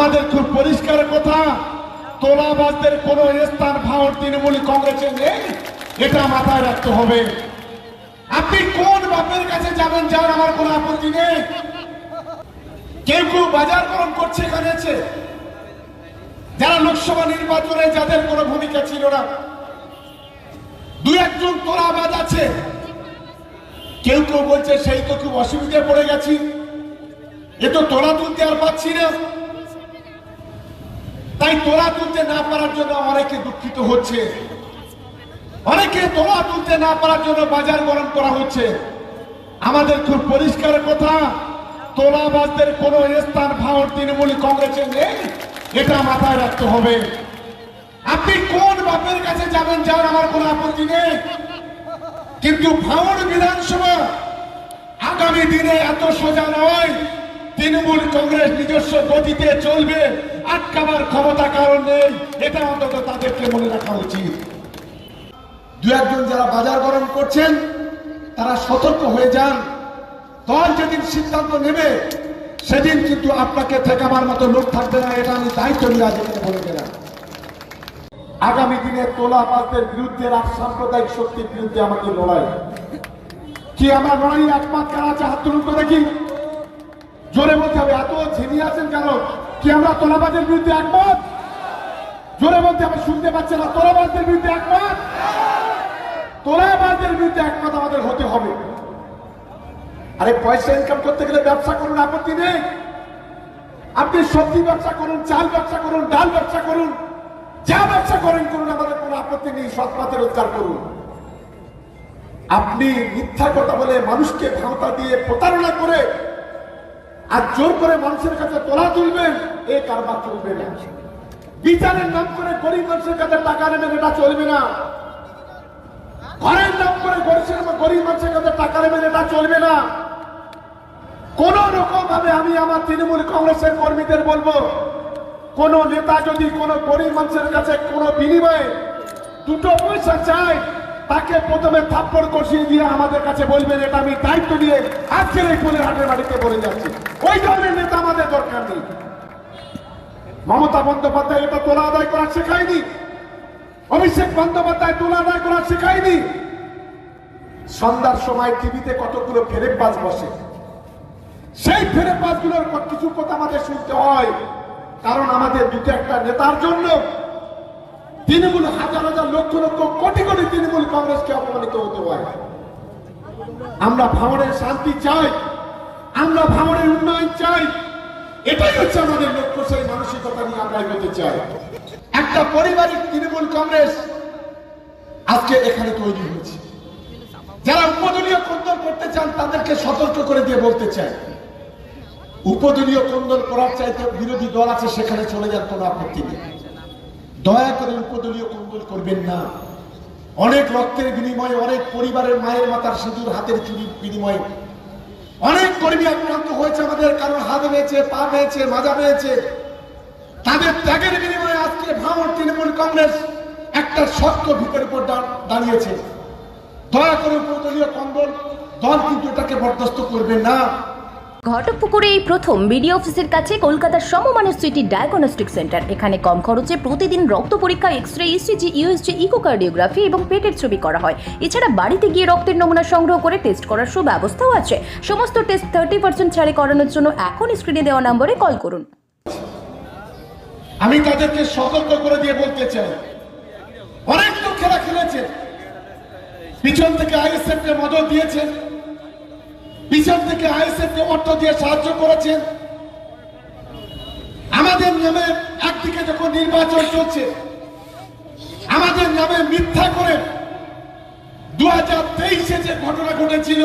আমাদের খুব পরিষ্কার কথা, তোলাবাজদের কোনো স্থান ভাঙর তৃণমূল কংগ্রেসে নেই, এটা মাথায় রাখতে হবে। আপনি কোন বাপের কাছে যাবেন যার আমার কোনো আপত্তি নেই? কেউ কেউ বাজার গরম করছে এখানে যারা লোকসভা নির্বাচনে যাদের কোনো ভূমিকা ছিল না। দু একজন তোলাবাজ আছে। কেউ কেউ বলছে, সেই তো খুব অসুবিধায় পড়ে গেছি। এ তো তোলা তুলতে আর পাচ্ছি না। তাই তোলা তুলতে না পারার জন্য অনেকে দুঃখিত হচ্ছে। অনেকে তোলা তুলতে না পারার জন্য বাজার গরম করা হচ্ছে। আমাদের খুব পরিষ্কার কথা, তোলাবাজদের কোন স্থান ভাঙর তৃণমূল কংগ্রেসে নেই, এটা মাথায় রাখতে হবে। আপনি কোন বাপের কাছে যাবেন যার আমার কোনো আপত্তি নেই? কিন্তু ভাঙর বিধানসভা আগামী দিনে এত সোজা নয়। তৃণমূল কংগ্রেস নিজস্ব গতিতে চলবে। আটকাবার ক্ষমতা কারণ নেই, এটা অন্তত তাদেরকে মনে রাখা উচিত। দু একজন যারা বাজার গরম করছেন, তারা সতর্ক হয়ে যান। দল যেদিন সিদ্ধান্ত নেবে, সেদিন কিন্তু আপনাকে ঠেকাবার মতো লোক থাকবে না, এটা আমি দায়িত্ব নিয়ে আজ এখানে বলে গেলাম আগামী দিনে তোলাবাজদের বিরুদ্ধে রাজ সাম্প্রদায়িক শক্তির বিরুদ্ধে আমাকে লড়াই। কি আমার লড়াই একমাত কারা আছে? হাত তুলুন তো দেখি। জোরে বলতে হবে, এত ঝিমিয়ে আছেন কেন? কি আমরা তোলাবাজের বিরুদ্ধে একমত? জোরে বলতে হবে, শুনতে পাচ্ছে না, তোলাবাজদের বিরুদ্ধে একমত? তোলাবাজদের বিরুদ্ধে একমত আমাদের হতে হবে। আরে পয়সা ইনকাম করতে গেলে ব্যবসা করুন, আপত্তি নেই। আপনি সবজি ব্যবসা করুন, চাল ব্যবসা করুন, ডাল ব্যবসা করুন, যা ব্যবসা করেন করুন, আমাদের কোনো আপত্তি নেই, সৎ পথে রোজগার করুন। আপনি মিথ্যা কথা বলে মানুষকে ভাওতা দিয়ে প্রতারণা করে আর জোর করে মানুষের কাছে তোলা তুলবেন, এ কারবার চলবে না। বিচারের নাম করে গরিব মানুষের কাছে টাকা নেবেন, এটা চলবে না। ঘরের নাম করে গরিবের গরিব মানুষের কাছে টাকা নেবেন, এটা চলবে না। কোন রকম ভাবে আমি আমার তৃণমূল কংগ্রেসের কর্মীদের বলব, কোন নেতা যদি কোন গরিব মানুষের কাছে কোন বিনিময়ে দুটো পয়সা চায়, তাকে প্রথমে থাপ্পড় কষিয়ে দিয়ে আমাদের কাছে বলবেন, এটা আমি দায়িত্ব দিয়ে আজকের এই ফুলের হাটের বাড়িতে বলে যাচ্ছি। ওই ধরনের নেতা আমাদের দরকার নেই। মমতা বন্দ্যোপাধ্যায় এটা তোলা আদায় করা শেখায়নি। অভিষেক বন্দ্যোপাধ্যায় তোলা আদায় করা শেখায়নি। সন্ধ্যার সময় টিভিতে কতগুলো ফেরেক বাজ বসে। সেই ফেরে পাঁচগুলোর কিছু কথা আমাদের শুনতে হয়। কারণ আমাদের দুটো একটা নেতার জন্য তৃণমূল হাজার হাজার লক্ষ লক্ষ কোটি কোটি তৃণমূল কংগ্রেসকে অপমানিত হতে হয়। আমরা ভাঙড়ের শান্তি চাই। আমরা ভাঙড়ের উন্নয়ন চাই। এটাই হচ্ছে আমাদের লক্ষ্য, সেই মানসিকতা নিয়ে আমরা এগোতে চাই। একটা পারিবারিক তৃণমূল কংগ্রেস আজকে এখানে তৈরি হয়েছে। যারা উপদলীয় কন্দল করতে চান, তাদেরকে সতর্ক করে দিয়ে বলতে চাই। উপদলীয় কন্দল করার চাইতে বিরোধী দল আছে, সেখানে চলে যান কোনো আপত্তি নেই। দয়া করে উপদলীয় কন্দল করবেন না। অনেক রক্তের বিনিময়ে, অনেক পরিবারের মায়ের মাতার সিঁদুর, হাতের চুরির বিনিময়ে অনেক কর্মী আক্রান্ত হয়েছে আমাদের কারণ হাত পেয়েছে পা পেয়েছে মাজা পেয়েছে তাদের ত্যাগের বিনিময়ে আজকে ভাঙর তৃণমূল কংগ্রেস একটা শক্ত ভিতের উপর দাঁড়িয়েছে। দয়া করে উপদলীয় কম্বল দল কিন্তু এটাকে বরদাস্ত করবে না। ঘটকপুকুরে এই প্রথম বিডিও অফিসের কাছে কলকাতার সমমানের সিটি ডায়াগনস্টিক সেন্টার। এখানে কম খরচে প্রতিদিন রক্ত পরীক্ষা X ray ECG USG echocardiography এবং পেটের ছবি করা হয়। এছাড়া বাড়িতে গিয়ে রক্তের নমুনা সংগ্রহ করে টেস্ট করার সুব্যবস্থাও আছে। সমস্ত টেস্ট থার্টি পার্সেন্ট ছাড়ে করানোর জন্য এখন স্ক্রিনে দেওয়া নম্বরে কল করুন। আমি তাদেরকে সতর্ক করে দিয়ে বলতে চাই। অনেক তো খেলা খেলেছে। পিছন থেকে আইএসএফ কে মদত দিয়েছেন পিছন থেকে আইএসএফ কে অর্থ দিয়ে সাহায্য করেছেন। আমাদের নামে একদিকে যখন নির্বাচন চলছে, আমাদের নামে মিথ্যা করে দু হাজার তেইশে যে ঘটনা ঘটেছিল,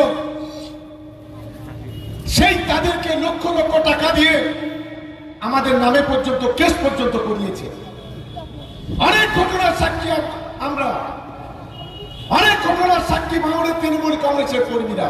সেই তাদেরকে লক্ষ লক্ষ টাকা দিয়ে আমাদের নামে পর্যন্ত, কেস পর্যন্ত করিয়েছে। অনেক ঘটনার সাক্ষী আমরা। অনেক ঘটনার সাক্ষী ভাঙড়ের তৃণমূল কংগ্রেসের কর্মীরা।